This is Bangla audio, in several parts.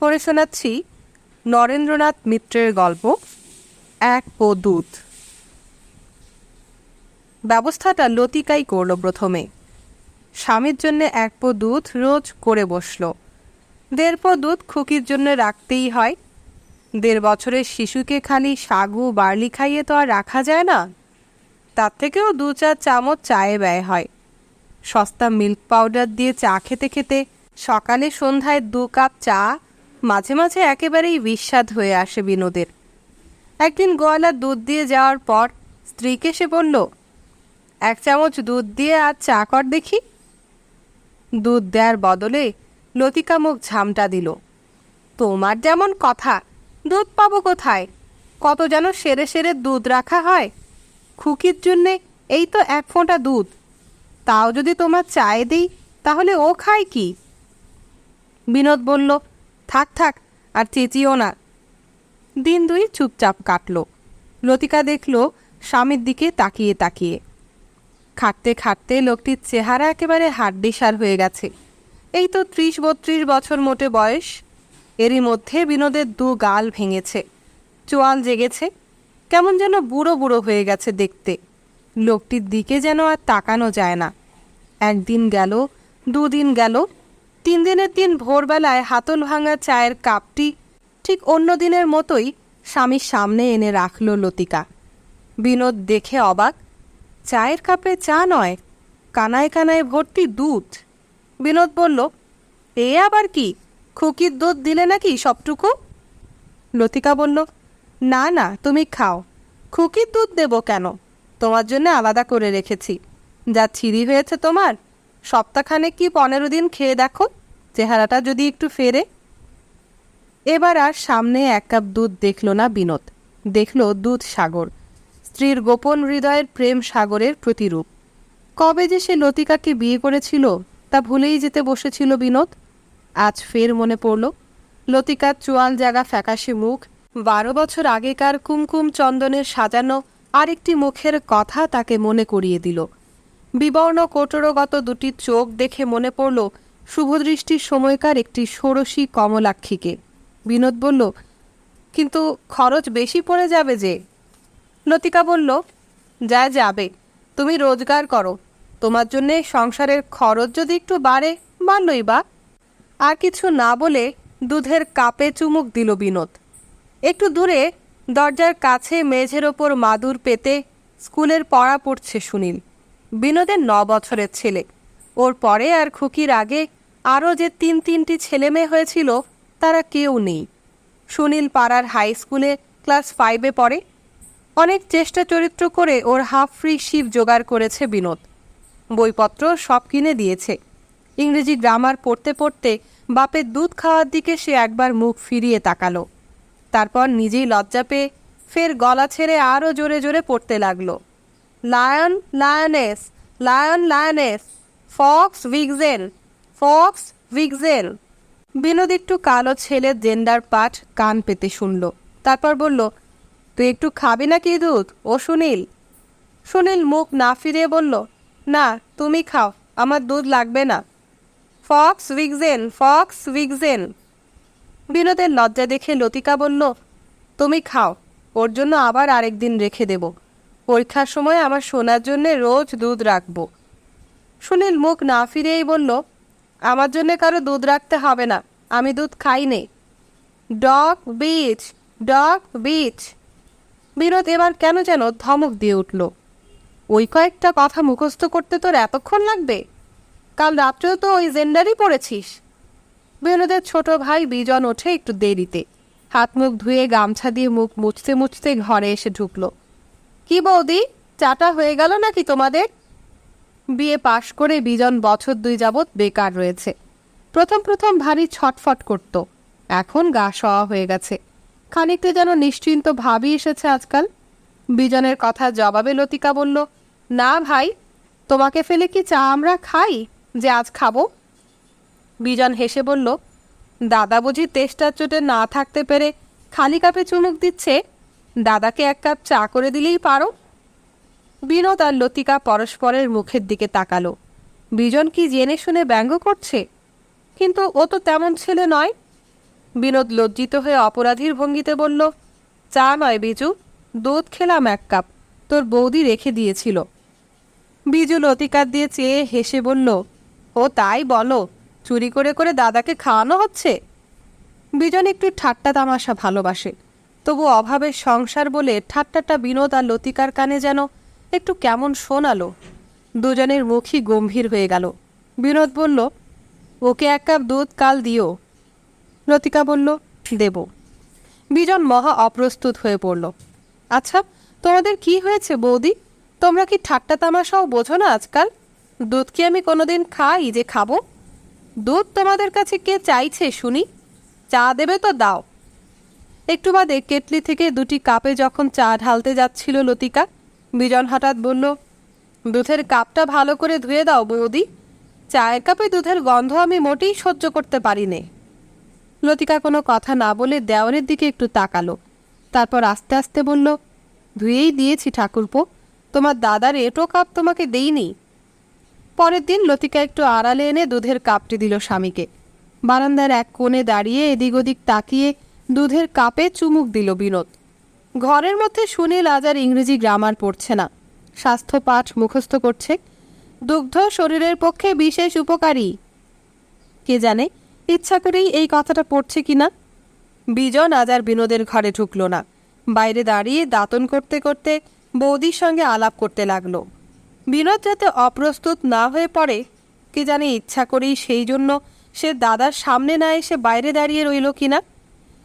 পড়ে শোনাচ্ছি নরেন্দ্রনাথ মিত্রের গল্প, এক ও দুধ। ব্যবস্থাটা লতিকাই করল প্রথমে। স্বামীর জন্য এক পো দুধ রোজ করে বসল। দেড় পো দুধ খুকির জন্য রাখতেই হয়। দেড় বছরের শিশুকে খালি সাগু, বার্লি খাইয়ে তো আর রাখা যায় না। তার থেকেও দু চার চামচ চায়ে ব্যয় হয়। সস্তা মিল্ক পাউডার দিয়ে চা খেতে খেতে সকালে সন্ধ্যায় দু কাপ চা মাঝে মাঝে একেবারেই বিস্বাদ হয়ে আসে বিনোদের। একদিন গোয়ালা দুধ দিয়ে যাওয়ার পর স্ত্রীকে সে বলল, এক চামচ দুধ দিয়ে আর চা কর দেখি। দুধ দেওয়ার বদলে লতিকা মুখ ঝামটা দিল, তোমার যেমন কথা, দুধ পাবো কোথায়? কত যেন সেরে সেরে দুধ রাখা হয়। খুকির জন্যে এই তো এক ফোঁটা দুধ, তাও যদি তোমার চায়ে দিই তাহলে ও খায় কি? বিনোদ বলল থাক থাক, আর চেঁচিও না। দিন দুই চুপচাপ কাটলো। লতিকা দেখল স্বামীর দিকে তাকিয়ে তাকিয়ে। খাটতে খাটতে লোকটির চেহারা একেবারে হাড্ডিসার হয়ে গেছে। এই তো ত্রিশ বত্রিশ বছর মোটে বয়স। এরই মধ্যে বিনোদের দু গাল ভেঙেছে। চোয়াল জেগেছে। কেমন যেন বুড়ো বুড়ো হয়ে গেছে দেখতে। লোকটির দিকে যেন আর তাকানো যায় না। একদিন গেল, দুদিন গেল তিন দিনের দিন ভোরবেলায় হাতল ভাঙা চায়ের কাপটি ঠিক অন্য দিনের মতোই স্বামীর সামনে এনে রাখল লতিকা। বিনোদ দেখে অবাক, চায়ের কাপে চা নয়, কানায় কানায় ভর্তি দুধ। বিনোদ বলল, এ আবার কি, খুকির দুধ দিলে নাকি সবটুকু? লতিকা বলল, না না, তুমি খাও, খুকির দুধ দেব কেন? তোমার জন্য আলাদা করে রেখেছি, যা ছিঁড়ি হয়েছে তোমার সপ্তাহখানে কি পনেরো দিন খেয়ে দেখো? চেহারাটা যদি একটু ফেরে। এবার আর সামনে এক কাপ দুধ দেখল না বিনোদ। দেখল দুধ সাগর। স্ত্রীর গোপন হৃদয়ের প্রেম সাগরের প্রতিরূপ। কবে যে সে লতিকাকে বিয়ে করেছিল, তা ভুলেই যেতে বসেছিল বিনোদ। আজ ফের মনে পড়ল, লতিকার চোয়াল জাগা ফ্যাকাশে মুখ। বারো বছর আগেকার কুমকুম চন্দনের সাজানো আরেকটি মুখের কথা তাকে মনে করিয়ে দিল। বিবর্ণ কোটরগত দুটি চোখ দেখে মনে পড়ল শুভদৃষ্টির সময়কার একটি ষোড়শী কমলাক্ষীকে। বিনোদ বলল, কিন্তু খরচ বেশি পড়ে যাবে যে? লতিকা বলল যা যাবে, তুমি রোজগার করো। তোমার জন্যে সংসারের খরচ যদি একটু বাড়ে, বাড়লই বা? আর কিছু না বলে দুধের কাপে চুমুক দিল বিনোদ। একটু দূরে দরজার কাছে মেঝের ওপর মাদুর পেতে স্কুলের পড়া পড়ছে সুনীল। বিনোদের ন বছরের ছেলে। ওর পরে আর খুকির আগে আরও যে তিন তিনটি ছেলে মেয়ে হয়েছিল, তারা কেউ নেই। সুনীল পাড়ার হাই স্কুলে ক্লাস ফাইভে পড়ে। অনেক চেষ্টা চরিত্র করে ওর হাফ ফ্রি শিপ জোগাড় করেছে বিনোদ। বইপত্র সব কিনে দিয়েছে। ইংরেজি গ্রামার পড়তে পড়তে বাপের দুধ খাওয়ার দিকে সে একবার মুখ ফিরিয়ে তাকালো। তারপর নিজেই লজ্জা পেয়ে ফের গলা ছেড়ে আরও জোরে জোরে পড়তে লাগল। Lion lioness lion lioness fox vixen fox vixen Binod একটু কালো ছেলের জেন্ডার পাঠ কান পেতে শুনল। তারপর বলল, তুই একটু খাবি নাকি দুধ, ও সুনীল? সুনীল মুখ না ফিরিয়ে বলল, না, তুমি খাও, আমার দুধ লাগবে না। ফক্স উইগজেন ফক্স উইগজেন বিনোদের লজ্জা দেখে লতিকা বলল, তুমি খাও, ওর জন্য আবার আরেক দিন রেখে দেব। পরীক্ষার সময় আমার সোনার জন্যে রোজ দুধ রাখব। সুনীল মুখ না ফিরেই বলল, আমার জন্যে কারও দুধ রাখতে হবে না, আমি দুধ খাই নে। Dog bitch dog bitch Binod এবার কেন যেন ধমক দিয়ে উঠল, ওই কয়েকটা কথা মুখস্থ করতে তোর এতক্ষণ লাগবে? কাল রাত্রেও তো ওই জেন্ডারই পড়েছিস? বিনোদের ছোট ভাই বিজন ওঠে একটু দেরিতে, হাত মুখ ধুয়ে গামছা দিয়ে মুখ মুছতে মুছতে ঘরে এসে ঢুকলো। কি বৌদি, চাটা হয়ে গেল নাকি তোমাদের? বিয়ে পাশ করে বিজন বছর দুই যাবৎ বেকার রয়েছে। প্রথম প্রথম ভারী ছটফট করত। এখন গা সওয়া হয়ে গেছে। খানিকটা যেন নিশ্চিন্ত ভাবই এসেছে আজকাল। বিজনের কথা জবাবে লতিকা বলল, না ভাই, তোমাকে ফেলে কি চা আমরা খাই যে আজ খাব? বিজন হেসে বলল, দাদা বুঝি তেষ্টার চোটে না থাকতে পেরে খালি কাপে চুমুক দিচ্ছে? দাদাকে এক কাপ চা করে দিলেই পারো। বিনোদ আর লতিকা পরস্পরের মুখের দিকে তাকালো। বিজন কি জেনে শুনে ব্যঙ্গ করছে? কিন্তু ও তো তেমন ছেলে নয়। বিনোদ লজ্জিত হয়ে অপরাধীর ভঙ্গিতে বলল, চা নয় বিজু, দুধ খেলাম এক কাপ, তোর বৌদি রেখে দিয়েছিল। বিজু লতিকার দিয়ে চেয়ে হেসে বলল, ও তাই বলো, চুরি করে করে দাদাকে খাওয়ানো হচ্ছে? বিজন একটু ঠাট্টা তামাশা ভালোবাসে। তবু অভাবের সংসার বলে ঠাট্টাটা বিনোদ আর লতিকার কানে যেন একটু কেমন শোনালো। দুজনের মুখই গম্ভীর হয়ে গেল। বিনোদ বলল, ওকে এক কাপ দুধ কাল দিও। লতিকা বলল, দেব। বিজন মহা অপ্রস্তুত হয়ে পড়ল। আচ্ছা তোমাদের কি হয়েছে বৌদি? তোমরা কি ঠাট্টা তামাশাও বোঝো না আজকাল? দুধ কি আমি কোনোদিন খাই যে খাব? দুধ তোমাদের কাছে কে চাইছে শুনি? চা দেবে তো দাও। একটু বাদে কেটলি থেকে দুটি কাপে যখন চা ঢালতে যাচ্ছিল লতিকা, বিজন হঠাৎ বলল, দুধের কাপটা ভালো করে ধুয়ে দাও বৌদি। চায়ের কাপে দুধের গন্ধ আমি মোটেই সহ্য করতে পারি নে লতিকা কোনো কথা না বলে দেওয়ানের দিকে একটু তাকালো। তারপর আস্তে আস্তে বলল, ধুয়েই দিয়েছি ঠাকুরপো। তোমার দাদার এটো কাপ তোমাকে দেইনি। পরের দিন লতিকা একটু আড়ালে এনে দুধের কাপটি দিল স্বামীকে। বারান্দার এক কোণে দাঁড়িয়ে এদিক ওদিক তাকিয়ে দুধের কাপে চুমুক দিল বিনোদ। ঘরের মধ্যে সুনীল আজ আর ইংরেজি গ্রামার পড়ছে না। স্বাস্থ্য পাঠ মুখস্থ করছে। দুগ্ধ শরীরের পক্ষে বিশেষ উপকারী। কে জানে, ইচ্ছা করেই এই কথাটা পড়ছে কিনা বিজন আজ আর বিনোদের ঘরে ঢুকল না। বাইরে দাঁড়িয়ে দাতন করতে করতে বৌদির সঙ্গে আলাপ করতে লাগল। বিনোদ যাতে অপ্রস্তুত না হয়ে পড়ে, কে জানে ইচ্ছা করেই সেই জন্য সে দাদার সামনে না এসে বাইরে দাঁড়িয়ে রইল কিনা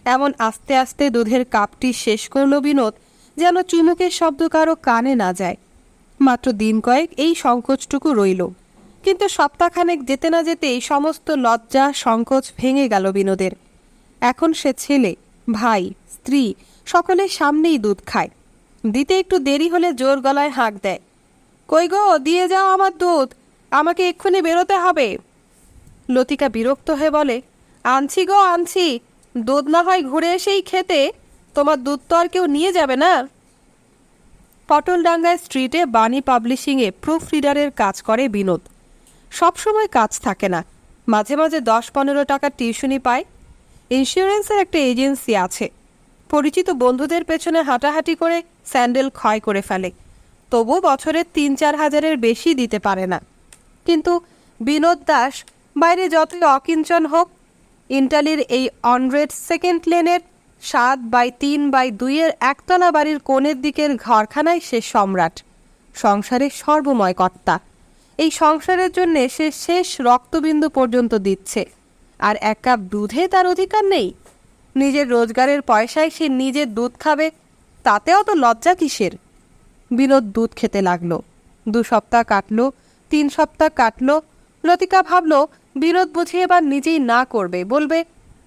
এমন আস্তে আস্তে দুধের কাপটি শেষ করল বিনোদ, যেন চুমুকের শব্দ কারও কানে না যায়। মাত্র দিন কয়েক এই সংকোচটুকু রইল। কিন্তু সপ্তাহখানেক যেতে না যেতেই সমস্ত লজ্জা, সংকোচ ভেঙে গেল বিনোদের। এখন সে ছেলে, ভাই, স্ত্রী সকলের সামনেই দুধ খায়। দিতে একটু দেরি হলে জোর গলায় হাঁক দেয়, কই গো, দিয়ে যাও আমার দুধ, আমাকে এক্ষুনি বেরোতে হবে। লতিকা বিরক্ত হয়ে বলে, আনছি গো, আনছি। দুধ না হয় ঘুরে এসেই খেতে, তোমার দুধ তো আর কেউ নিয়ে যাবে না। পটলডাঙ্গায় স্ট্রিটে বাণী পাবলিশিংয়ে প্রুফ রিডারের কাজ করে বিনোদ। সবসময় কাজ থাকে না। মাঝে মাঝে দশ পনেরো টাকা টিউশনি পায়। ইন্স্যুরেন্সের একটা এজেন্সি আছে। পরিচিত বন্ধুদের পেছনে হাঁটাহাঁটি করে স্যান্ডেল ক্ষয় করে ফেলে। তবু বছরের তিন চার হাজারের বেশি দিতে পারে না। কিন্তু বিনোদ দাস বাইরে যতই অকিঞ্চন হোক ইন্টালির এই অনরেড সেকেন্ড লেনের সাত বাই তিন বাই দুইয়ের একতলা বাড়ির কোণের দিকের ঘরখানায় সে সম্রাট, সংসারের সর্বময় কর্তা। এই সংসারের জন্য সে শেষ রক্তবিন্দু পর্যন্ত দিচ্ছে। আর এক কাপ দুধে তার অধিকার নেই। নিজের রোজগারের পয়সায় সে নিজের দুধ খাবে তাতেও তো লজ্জা কিসের? বিনোদ দুধ খেতে লাগল। দু সপ্তাহ কাটলো, তিন সপ্তাহ কাটলো, লতিকা ভাবলো বিনোদ বুঝি এবার নিজেই না করবে। বলবে,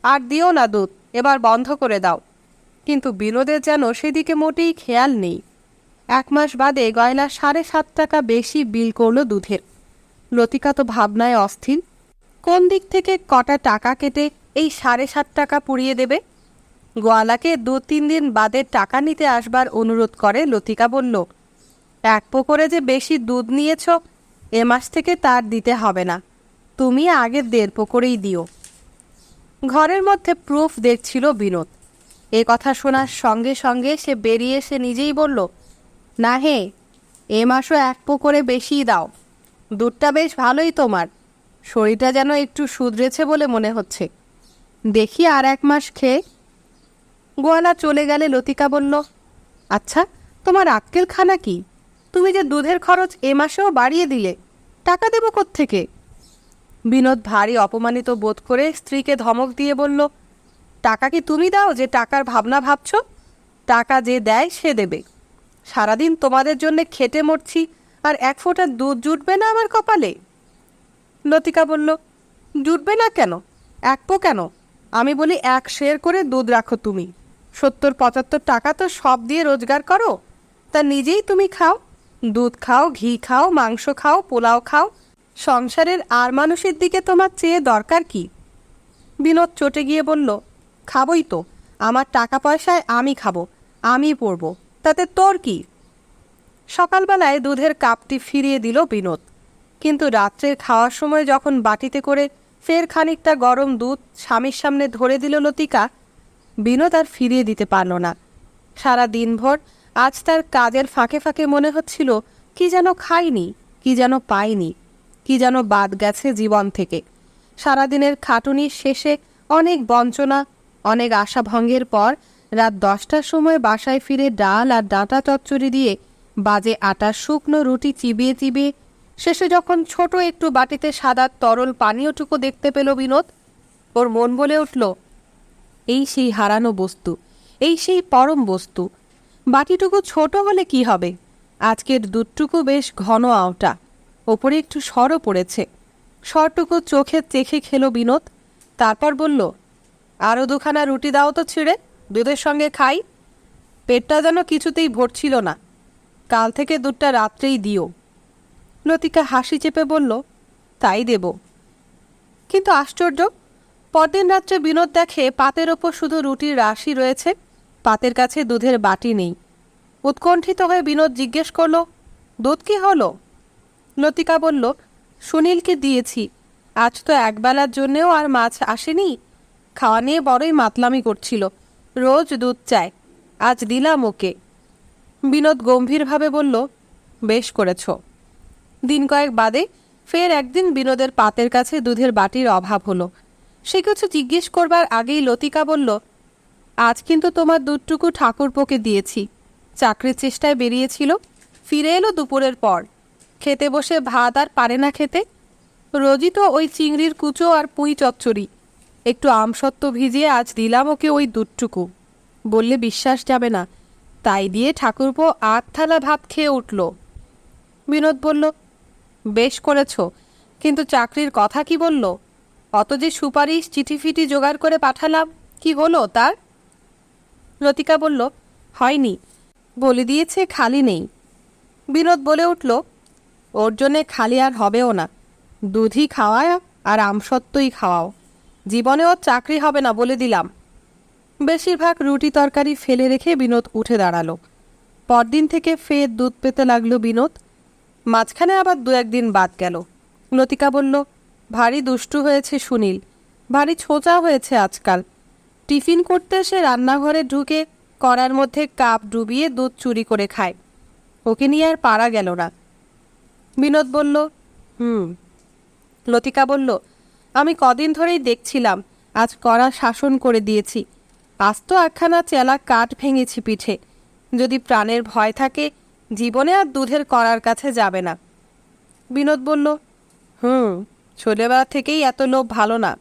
আর দিও না দুধ, এবার বন্ধ করে দাও। কিন্তু বিনোদের যেন সেদিকে মোটেই খেয়াল নেই। এক মাস বাদে গয়লা সাড়ে সাত টাকা বেশি বিল করল দুধের। লতিকা তো ভাবনায় অস্থির। কোন দিক থেকে কটা টাকা কেটে এই সাড়ে সাত টাকা পুড়িয়ে দেবে? গোয়ালাকে দু তিন দিন বাদে টাকা নিতে আসবার অনুরোধ করে লতিকা বলল, এক পুকুরে যে বেশি দুধ নিয়েছ, এ মাস থেকে তার দিতে হবে না। তুমি আগে দেড় পুকুরেই দিও। ঘরের মধ্যে প্রুফ দেখছিল বিনোদ। এ কথা শোনার সঙ্গে সঙ্গে সে বেরিয়ে এসে নিজেই বলল, না হে, এ মাসও এক পো করে বেশিই দাও। দুধটা বেশ ভালোই তোমার। শরীরটা যেন একটু শুধরেছে বলে মনে হচ্ছে। দেখি আর এক মাস খেয়ে? গোয়ালা চলে গেলে লতিকা বলল আচ্ছা তোমার আক্কেল খানা কি? তুমি যে দুধের খরচ এ মাসেও বাড়িয়ে দিলে, টাকা দেবো থেকে বিনোদ ভারী অপমানিত বোধ করে স্ত্রীকে ধমক দিয়ে বলল, টাকা কি তুমি দাও যে টাকার ভাবনা ভাবছ? টাকা যে দেয় সে দেবে। সারাদিন তোমাদের জন্য খেটে মরছি, আর এক ফোঁটা দুধ জুটবে না আমার কপালে? লতিকা বলল, জুটবে না কেন? এক পো কেন? আমি বলি এক শের করে দুধ রাখো তুমি। সত্তর পঁচাত্তর টাকা তো সব দিয়ে রোজগার করো। তা নিজেই তুমি খাও। দুধ খাও, ঘি খাও, মাংস খাও, পোলাও খাও সংসারের আর মানুষের দিকে তোমার চেয়ে দরকার কি? বিনোদ চটে গিয়ে বলল, খাবই তো। আমার টাকা পয়সায় আমি খাব, আমি পড়ব তাতে তোর কি? সকালবেলায় দুধের কাপটি ফিরিয়ে দিল বিনোদ। কিন্তু রাত্রে খাওয়ার সময় যখন বাটিতে করে ফের খানিকটা গরম দুধ স্বামীর সামনে ধরে দিল লতিকা, বিনোদ আর ফিরিয়ে দিতে পারল না। সারা দিনভর আজ তার কাজের ফাঁকে ফাঁকে মনে হচ্ছিল, কি যেন খাইনি, কি যেন পায়নি কি যেন বাদ গেছে জীবন থেকে। সারাদিনের খাটুনির শেষে অনেক বঞ্চনা, অনেক আশাভঙ্গের পর রাত দশটার সময় বাসায় ফিরে ডাল আর ডাঁটা চচ্চড়ি দিয়ে বাজে আটার শুকনো রুটি চিবিয়ে চিবিয়ে, শেষে যখন ছোট একটু বাটিতে সাদা তরল পানীয়টুকু দেখতে পেল বিনোদ, ওর মন বলে উঠল, এই সেই হারানো বস্তু, এই সেই পরম বস্তু, বাটিটুকু ছোট হলে কি হবে? আজকের দুধটুকু বেশ ঘন আওটা। ওপরে একটু সরও পড়েছে। সরটুকু চোখে চেখে খেলো বিনোদ। তারপর বলল আরও দুখানা রুটি দাও তো ছিঁড়ে, দুধের সঙ্গে খাই। পেটটা যেন কিছুতেই ভরছিল না। কাল থেকে দুধটা রাত্রেই দিও। লতিকা হাসি চেপে বলল, তাই দেব। কিন্তু আশ্চর্য, পরদিন রাত্রে বিনোদ দেখে পাতের ওপর শুধু রুটির রাশি রয়েছে, পাতের কাছে দুধের বাটি নেই। উৎকণ্ঠিত হয়ে বিনোদ জিজ্ঞেস করল, দুধ কি হলো? লতিকা বলল, সুনীলকে দিয়েছি। আজ তো একবেলার জন্যেও আর মাছ আসেনি। খাওয়া নিয়ে বড়ই মাতলামি করছিল। রোজ দুধ চায়। আজ দিলাম ওকে। বিনোদ গম্ভীরভাবে বলল, বেশ করেছ। দিন কয়েক বাদে ফের একদিন বিনোদের পাতের কাছে দুধের বাটির অভাব হলো। সে কিছু জিজ্ঞেস করবার আগেই লতিকা বলল, আজ কিন্তু তোমার দুধটুকু ঠাকুরপোকে দিয়েছি। চাকরির চেষ্টায় বেরিয়েছিল। ফিরে এলো দুপুরের পর। খেতে বসে ভাত আর পারে না খেতে? রোজই তো ওই চিংড়ির কুচো আর পুঁই চচ্চড়ি। একটু আমসত্ত্ব ভিজিয়ে আজ দিলাম ওকে ওই দুধটুকু। বললে বিশ্বাস যাবে না। তাই দিয়ে ঠাকুরপো আট থালা ভাত খেয়ে উঠল। বিনোদ বলল, বেশ করেছ। কিন্তু চাকরির কথা কি বলল? অত যে সুপারিশ চিঠি ফিটি জোগাড় করে পাঠালাম, কি হলো তার? লতিকা বলল, হয়নি। বলে দিয়েছে খালি নেই। বিনোদ বলে উঠল ওর জন্যে খালি আর হবেও না। দুধই খাওয়ায় আর আমসত্ত্বই খাওয়াও। জীবনে ওর চাকরি হবে না বলে দিলাম। বেশিরভাগ রুটি তরকারি ফেলে রেখে বিনোদ উঠে দাঁড়াল। পরদিন থেকে ফের দুধ পেতে লাগল বিনোদ। মাঝখানে আবার দু একদিন বাদ গেল। লতিকা বলল, ভারী দুষ্টু হয়েছে সুনীল। ভারী ছোচা হয়েছে আজকাল। টিফিন করতে এসে রান্নাঘরে ঢুকে কড়ার মধ্যে কাপ ডুবিয়ে দুধ চুরি করে খায়। ওকে নিয়ে আর পারা গেল না। বিনোদ বলল, হুম। লতিকা বলল, আমি কদিন ধরেই দেখছিলাম, আজ কড়া শাসন করে দিয়েছি। আজ তো একখানা চেলা কাঠ ভেঙেছি পিঠে। যদি প্রাণের ভয় থাকে, জীবনে আর দুধের করার কাছে যাবে না। বিনোদ বলল, হুম, ছোটবেলা থেকেই এত লোভ ভালো না।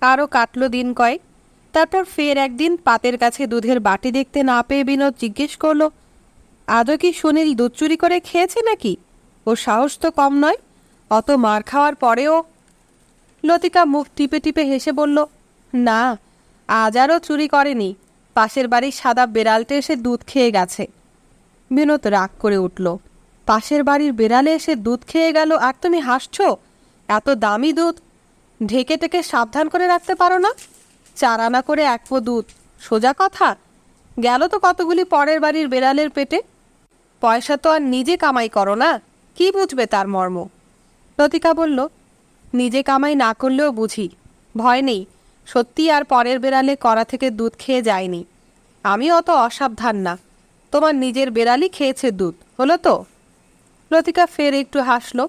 আরও কাটলো দিন কয়েক, তারপর ফের একদিন পাতের কাছে দুধের বাটি দেখতে না পেয়ে বিনোদ জিজ্ঞেস করল আদৌ কি সুনীল দুধ চুরি করে খেয়েছে নাকি? ওর সাহস তো কম নয়। অত মার খাওয়ার পরেও লতিকা মুখ টিপে টিপে হেসে বলল, না, আজ আরও চুরি করেনি। পাশের বাড়ির সাদা বেড়ালটে এসে দুধ খেয়ে গেছে। বিনোদ রাগ করে উঠল, পাশের বাড়ির বেড়ালে এসে দুধ খেয়ে গেল আর তুমি হাসছো? এত দামি দুধ? ঢেকে টেকে সাবধান করে রাখতে পারো না? চার আনা করে এক পো দুধ, সোজা কথা? গেল তো কতগুলি পরের বাড়ির বেড়ালের পেটে? পয়সা তো আর নিজে কামাই করো না? কি বুঝবে তার মর্ম? লতিকা বলল, নিজে কামাই না করলেও বুঝি, ভয় নেই, সত্যি আর পরের বেড়ালে কড়া থেকে দুধ খেয়ে যায়নি। আমি অত অসাবধান না, তোমার নিজের বেড়ালই খেয়েছে দুধ, হলো তো? লতিকা ফের একটু হাসলো,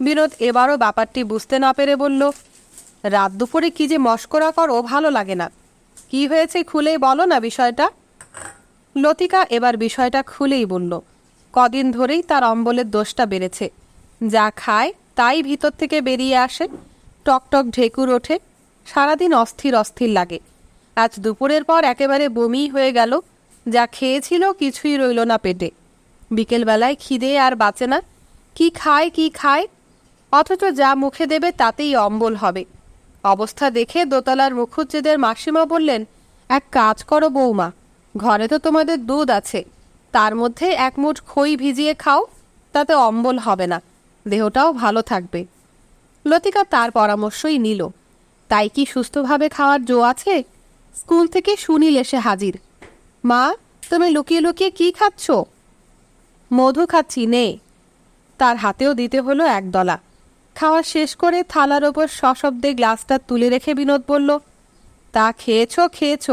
বিনোদ এবারও ব্যাপারটি বুঝতে না পেরে বলল, রাত দুপুরে কি যে মস্করা করো ভালো লাগে না। কি হয়েছে খুলেই বলো না বিষয়টা। লতিকা এবার বিষয়টা খুলেই বলল কদিন ধরেই তার অম্বলের দোষটা বেড়েছে। যা খায় তাই ভিতর থেকে বেরিয়ে আসে। টকটক ঢেকুর ওঠে। সারাদিন অস্থির অস্থির লাগে। আজ দুপুরের পর একেবারে বমি হয়ে গেল। যা খেয়েছিল কিছুই রইল না পেটে। বিকেলবেলায় খিদে আর বাঁচে না। কি খায় কি খায়? অথচ যা মুখে দেবে তাতেই অম্বল হবে। অবস্থা দেখে দোতলার মুখুজ্জেদের মাসিমা বললেন, এক কাজ করো বৌমা, ঘরে তো তোমাদের দুধ আছে। তার মধ্যে এক মুঠ খই ভিজিয়ে খাও, তাতে অম্বল হবে না। দেহটাও ভালো থাকবে। লতিকা তার পরামর্শই নিল। তাই কি সুস্থভাবে খাওয়ার জো আছে? স্কুল থেকে সুনীল এসে হাজির। মা, তুমি লুকিয়ে লুকিয়ে কি খাচ্ছ? মধু খাচ্ছি, নে। তার হাতেও দিতে হলো এক দলা খাওয়া শেষ করে থালার ওপর সশব্দে গ্লাসটা তুলে রেখে বিনোদ বলল, তা খেয়েছো, খেয়েছ।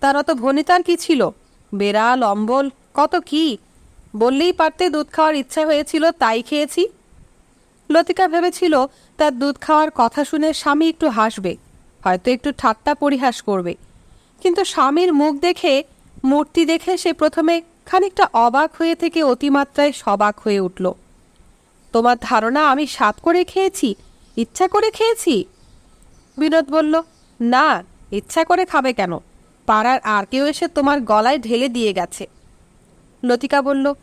তার অত ভনিতার কি ছিল? বেড়াল, অম্বল কত কি? বললেই পারতে দুধ খাওয়ার ইচ্ছা হয়েছিল, তাই খেয়েছি। লতিকা ভেবেছিল, তার দুধ খাওয়ার কথা শুনে স্বামী একটু হাসবে, হয়তো একটু ঠাট্টা পরিহাস করবে। কিন্তু স্বামীর মুখ দেখে, মূর্তি দেখে সে প্রথমে খানিকটা অবাক হয়ে থেকে অতিমাত্রায় সবাক হয়ে উঠল। তোমার ধারণা আমি স্বাদ করে খেয়েছি? ইচ্ছা করে খেয়েছি? বিনোদ বলল, না, ইচ্ছা করে খাবে কেন? পাড়ার আর কেউ এসে তোমার গলায় ঢেলে দিয়ে গেছে। লতিকা বলল,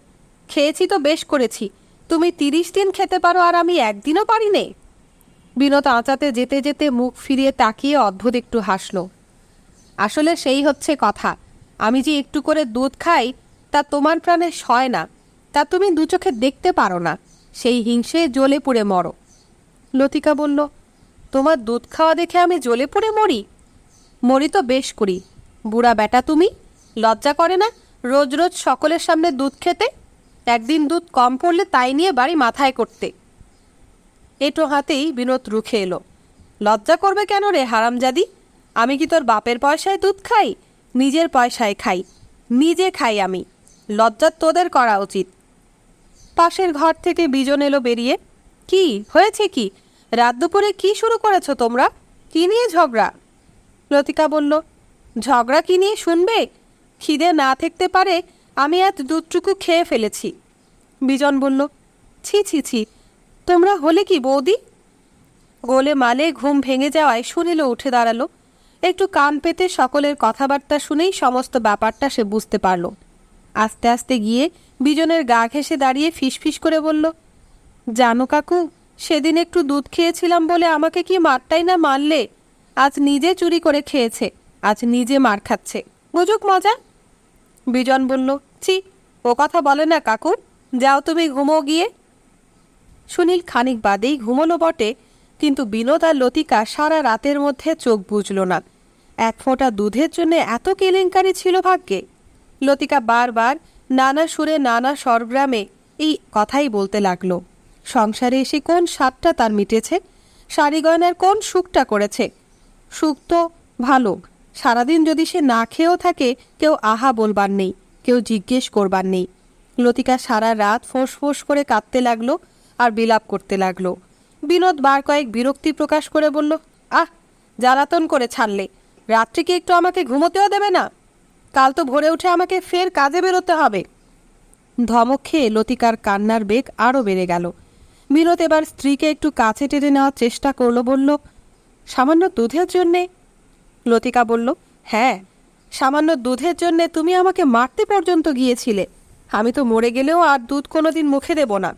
খেয়েছি তো বেশ করেছি। তুমি তিরিশ দিন খেতে পারো আর আমি একদিনও পারি নে বিনোদ আঁচাতে যেতে যেতে মুখ ফিরিয়ে তাকিয়ে অদ্ভুত একটু হাসল। আসলে সেই হচ্ছে কথা। আমি যে একটু করে দুধ খাই, তা তোমার প্রাণে সয় না। তা তুমি দু চোখে দেখতে পারো না। সেই হিংসে জ্বলে পুড়ে মরো। লতিকা বলল, তোমার দুধ খাওয়া দেখে আমি জ্বলে পুড়ে মরি? মরি তো বেশ করি। বুড়া বেটা তুমি? লজ্জা করে না? রোজ রোজ সকলের সামনে দুধ খেতে, একদিন দুধ কম পড়লে তাই নিয়ে বাড়ি মাথায় করতে। এটো হাতেই বিনোদ রুখে এলো। লজ্জা করবে কেন রে হারামজাদি? আমি কি তোর বাপের পয়সায় দুধ খাই? নিজের পয়সায় খাই। নিজে খাই আমি। লজ্জা তোদের করা উচিত। পাশের ঘর থেকে বিজন এলো বেরিয়ে। কি? হয়েছে কি? রাত দুপুরে কি শুরু করেছ তোমরা? কি নিয়ে ঝগড়া? লতিকা বলল, ঝগড়া কি নিয়ে শুনবে? খিদে না থাকতে পারে, আমি আজ দুধটুকু খেয়ে ফেলেছি। বিজন বলল, ছি ছি ছি, তোমরা হলে কি বৌদি? গোলে মালে ঘুম ভেঙে যাওয়ায় সুনীল উঠে দাঁড়াল। একটু কান পেতে সকলের কথাবার্তা শুনেই সমস্ত ব্যাপারটা সে বুঝতে পারল। আস্তে আস্তে গিয়ে বিজনের গা ঘেঁষে দাঁড়িয়ে ফিসফিস করে বলল, জানো কাকু, সেদিন একটু দুধ খেয়েছিলাম বলে আমাকে কি মারটাই না মারলে? আজ নিজে চুরি করে খেয়েছে, আজ নিজে মার খাচ্ছে। বুঝুক মজা? বিজন বলল, ছি, ও কথা বলে না কাকু, যাও তুমি ঘুমো গিয়ে। সুনীল খানিক বাদেই ঘুমোলো বটে, কিন্তু বিনোদ আর লতিকা সারা রাতের মধ্যে চোখ বুঝল না। এক ফোঁটা দুধের জন্য এত কেলেঙ্কারি ছিল ভাগ্যে। লতিকা বারবার নানা সুরে নানা স্বরগ্রামে এই কথাই বলতে লাগল। সংসারে এসে কোন স্বাদটা তার মিটেছে? শাড়ি গয়নার কোন সুখটা করেছে? সুখ তো ভালো সারাদিন যদি সে না খেয়েও থাকে, কেউ আহা বলবার নেই, কেউ জিজ্ঞেস করবার নেই। লতিকা সারা রাত ফোঁস ফোঁস করে কাঁদতে লাগল আর বিলাপ করতে লাগল। বিনোদ বার কয়েক বিরক্তি প্রকাশ করে বলল, আহ, জ্বালাতন করে ছাড়লে। রাত্রে কি একটু আমাকে ঘুমোতেও দেবে না? কাল তো ভোরে উঠে আমাকে ফের কাজে বেরোতে হবে। ধমক খেয়ে লতিকার কান্নার বেগ আরও বেড়ে গেল। বিনোদ এবার স্ত্রীকে একটু কাছে টেনে নেওয়ার চেষ্টা করল, বলল, সামান্য দুধের জন্যে লতিকা বলল হ্যাঁ সামান্য দুধের জন্যে তুমি আমাকে মারতে পর্যন্ত গিয়েছিলে। আমি তো মরে গেলেও আর দুধ কোনোদিন মুখে দেব না।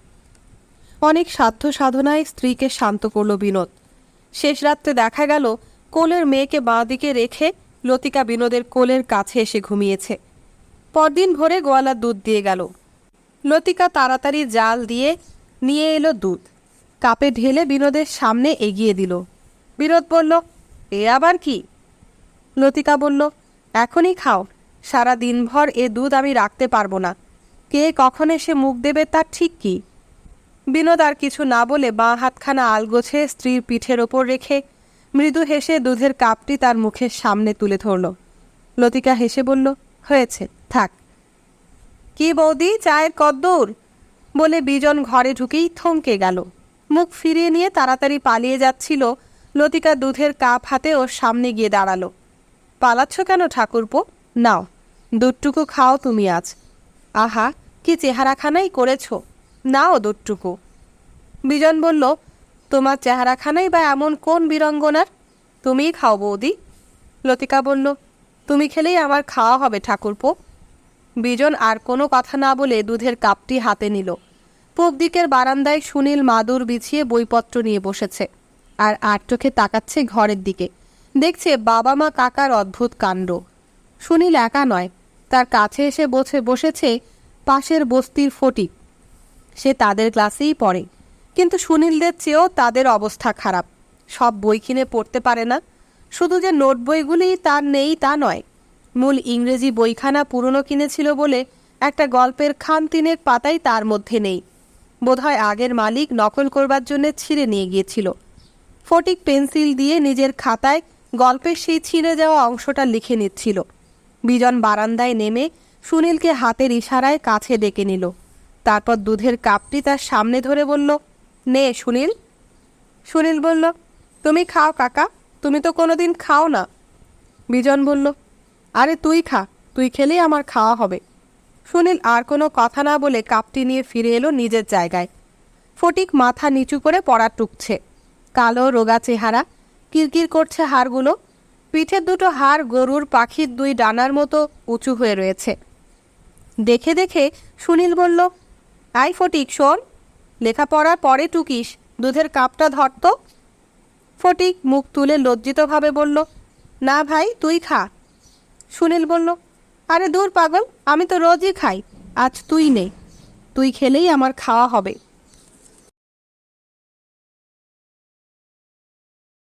অনেক সাধ্য সাধনায় স্ত্রীকে শান্ত করল বিনোদ। শেষ রাত্রে দেখা গেল, কোলের মেয়েকে বাঁ দিকে রেখে লতিকা বিনোদের কোলের কাছে এসে ঘুমিয়েছে। পরদিন ভোরে গোয়ালার দুধ দিয়ে গেল। লতিকা তাড়াতাড়ি জাল দিয়ে নিয়ে এলো দুধ। কাপে ঢেলে বিনোদের সামনে এগিয়ে দিল। বিনোদ বলল, এ আবার কি? লতিকা বলল, এখনই খাও। সারা দিনভর এ দুধ আমি রাখতে পারব না। কে কখন এসে মুখ দেবে তার ঠিক কি? বিনোদ আর কিছু না বলে বাঁ হাতখানা আলগোছে স্ত্রীর পিঠের ওপর রেখে মৃদু হেসে দুধের কাপটি তার মুখের সামনে তুলে ধরল। লতিকা হেসে বলল, হয়েছে, থাক। কি বৌদি, চায়ের কদ্দূর? বলে বিজন ঘরে ঢুকেই থমকে গেল। মুখ ফিরিয়ে নিয়ে তাড়াতাড়ি পালিয়ে যাচ্ছিল লতিকা দুধের কাপ হাতে ওর সামনে গিয়ে দাঁড়াল। পালাচ্ছ কেন ঠাকুরপো? নাও, দুধটুকু খাও তুমি আজ। আহা, কি চেহারাখানাই করেছ? নাও দুটুকু বিজন বলল, তোমার চেহারাখানাই বা এমন কোন বীরঙ্গনার? তুমিই খাও বৌদি। লতিকা বলল, তুমি খেলেই আমার খাওয়া হবে ঠাকুরপো। বিজন আর কোনো কথা না বলে দুধের কাপটি হাতে নিল। পূব দিকের বারান্দায় সুনীল মাদুর বিছিয়ে বইপত্র নিয়ে বসেছে, আর চোখে তাকাচ্ছে ঘরের দিকে। দেখছে বাবা মা কাকার অদ্ভুত কাণ্ড। সুনীল একা নয়, তার কাছে এসে বসে বসেছে পাশের বস্তির ফটিক। সে তাদের ক্লাসেই পড়ে, কিন্তু সুনীলদের চেয়েও তাদের অবস্থা খারাপ। সব বই কিনে পড়তে পারে না, শুধু যে নোট বইগুলিই তার নেই তা নয়। মূল ইংরেজি বইখানা পুরনো কিনেছিল বলে একটা গল্পের খান তিনের পাতাই তার মধ্যে নেই। বোধহয় আগের মালিক নকল করবার জন্য ছিঁড়ে নিয়ে গিয়েছিল। ফটিক পেন্সিল দিয়ে নিজের খাতায় গল্পের সেই ছিঁড়ে যাওয়া অংশটা লিখে নিচ্ছিল। বিজন বারান্দায় নেমে সুনীলকে হাতের ইশারায় কাছে ডেকে নিল। তারপর দুধের কাপটি তার সামনে ধরে বলল, নে সুনীল। সুনীল বলল, তুমি খাও কাকা, তুমি তো কোনোদিন খাও না। বিজন বলল, আরে তুই খা, তুই খেলেই আমার খাওয়া হবে। সুনীল আর কোনো কথা না বলে কাপটি নিয়ে ফিরে এলো নিজের জায়গায়। ফটিক মাথা নিচু করে পড়া টুকছে। কালো, রোগা চেহারা কিরকির করছে হাড়গুলো? পিঠের দুটো হাড় গরুর পাখির দুই ডানার মতো উঁচু হয়ে রয়েছে। দেখে দেখে সুনীল বলল, আই ফটিক, শোন লেখাপড়ার পরে টুকিস, দুধের কাপটা ধরতো ফটিক মুখ তুলে লজ্জিতভাবে বলল, না ভাই, তুই খা। সুনীল বলল, আরে দূর পাগল, আমি তো রোজই খাই, আজ তুই নে। তুই খেলেই আমার খাওয়া হবে।